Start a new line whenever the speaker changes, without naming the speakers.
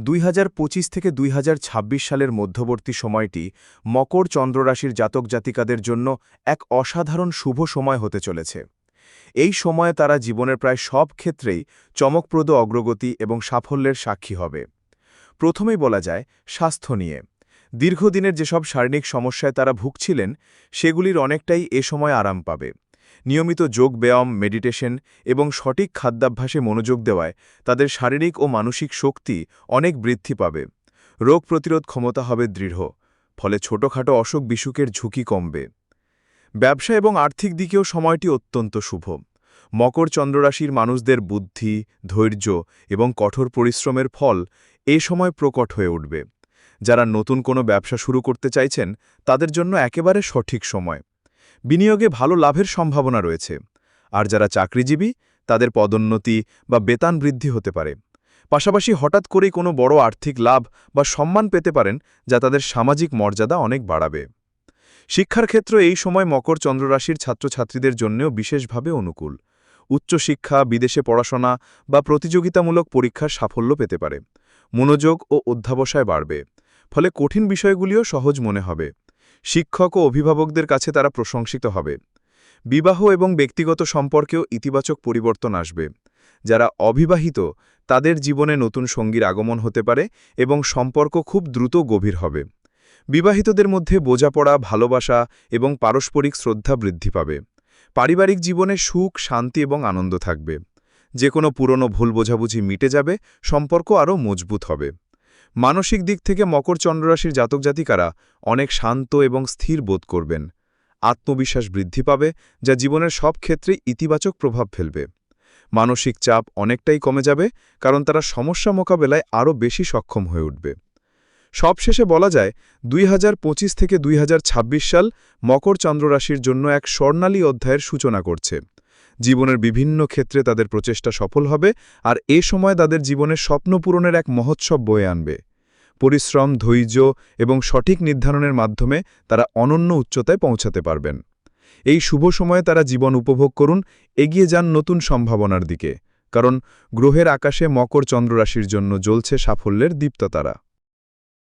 দুই হাজার পঁচিশ থেকে দুই হাজার ছাব্বিশ সালের মধ্যবর্তী সময়টি মকর চন্দ্ররাশির জাতক জাতিকাদের জন্য এক অসাধারণ শুভ সময় হতে চলেছে। এই সময়ে তারা জীবনের প্রায় সব ক্ষেত্রেই চমকপ্রদ অগ্রগতি এবং সাফল্যের সাক্ষী হবে। প্রথমেই বলা যায়, স্বাস্থ্য নিয়ে। দীর্ঘদিনের যেসব শারীরিক সমস্যায় তারা ভুগছিলেন, সেগুলির অনেকটাই এ সময় আরাম পাবে। নিয়মিত যোগ ব্যায়াম মেডিটেশন এবং সঠিক খাদ্যাভ্যাসে মনোযোগ দেওয়ায় তাদের শারীরিক ও মানসিক শক্তি অনেক বৃদ্ধি পাবে। রোগ প্রতিরোধ ক্ষমতা হবে দৃঢ়, ফলে ছোটখাটো অসুখ বিসুখের ঝুঁকি কমবে। ব্যবসা এবং আর্থিক দিকেও সময়টি অত্যন্ত শুভ। মকর চন্দ্ররাশির মানুষদের বুদ্ধি, ধৈর্য এবং কঠোর পরিশ্রমের ফল এ সময় প্রকট হয়ে উঠবে। যারা নতুন কোনো ব্যবসা শুরু করতে চাইছেন, তাদের জন্য একেবারে সঠিক সময়। বিনিয়োগে ভালো লাভের সম্ভাবনা রয়েছে। আর যারা চাকরিজীবী, তাদের পদোন্নতি বা বেতন বৃদ্ধি হতে পারে। পাশাপাশি হঠাৎ করেই কোনো বড় আর্থিক লাভ বা সম্মান পেতে পারেন, যা তাদের সামাজিক মর্যাদা অনেক বাড়াবে। শিক্ষার ক্ষেত্র এই সময় মকর চন্দ্ররাশির ছাত্রছাত্রীদের জন্যও বিশেষভাবে অনুকূল। উচ্চশিক্ষা, বিদেশে পড়াশোনা বা প্রতিযোগিতামূলক পরীক্ষার সাফল্য পেতে পারে। মনোযোগ ও অধ্যাবসায় বাড়বে। ফলে কঠিন বিষয়গুলিও সহজ মনে হবে। শিক্ষক ও অভিভাবকদের কাছে তারা প্রশংসিত হবে। বিবাহ এবং ব্যক্তিগত সম্পর্কেও ইতিবাচক পরিবর্তন আসবে। যারা অবিবাহিত, তাদের জীবনে নতুন সঙ্গীর আগমন হতে পারে এবং সম্পর্ক খুব দ্রুত গভীর হবে। বিবাহিতদের মধ্যে বোঝাপড়া, ভালোবাসা এবং পারস্পরিক শ্রদ্ধা বৃদ্ধি পাবে। পারিবারিক জীবনে সুখ, শান্তি এবং আনন্দ থাকবে। যে কোনো পুরনো ভুল বোঝাবুঝি মিটে যাবে, সম্পর্ক আরও মজবুত হবে। মানসিক দিক থেকে মকর চন্দ্ররাশির জাতক জাতিকারা অনেক শান্ত এবং স্থির বোধ করবেন। আত্মবিশ্বাস বৃদ্ধি পাবে, যা জীবনের সব ক্ষেত্রেই ইতিবাচক প্রভাব ফেলবে। মানসিক চাপ অনেকটাই কমে যাবে, কারণ তারা সমস্যা মোকাবেলায় আরও বেশি সক্ষম হয়ে উঠবে। সবশেষে বলা যায়, দুই হাজার পঁচিশ থেকে দুই হাজার ছাব্বিশ সাল মকর চন্দ্ররাশির জন্য এক স্বর্ণালী অধ্যায়ের সূচনা করছে। জীবনের বিভিন্ন ক্ষেত্রে তাদের প্রচেষ্টা সফল হবে আর এ সময় তাদের জীবনের স্বপ্ন পূরণের এক মহোৎসব বয়ে আনবে। পরিশ্রম, ধৈর্য এবং সঠিক নির্ধারণের মাধ্যমে তারা অনন্য উচ্চতায় পৌঁছাতে পারবেন। এই শুভ সময়ে তারা জীবন উপভোগ করুন, এগিয়ে যান নতুন সম্ভাবনার দিকে, কারণ গ্রহের আকাশে মকর চন্দ্ররাশির জন্য জ্বলছে সাফল্যের দীপ্ততারা।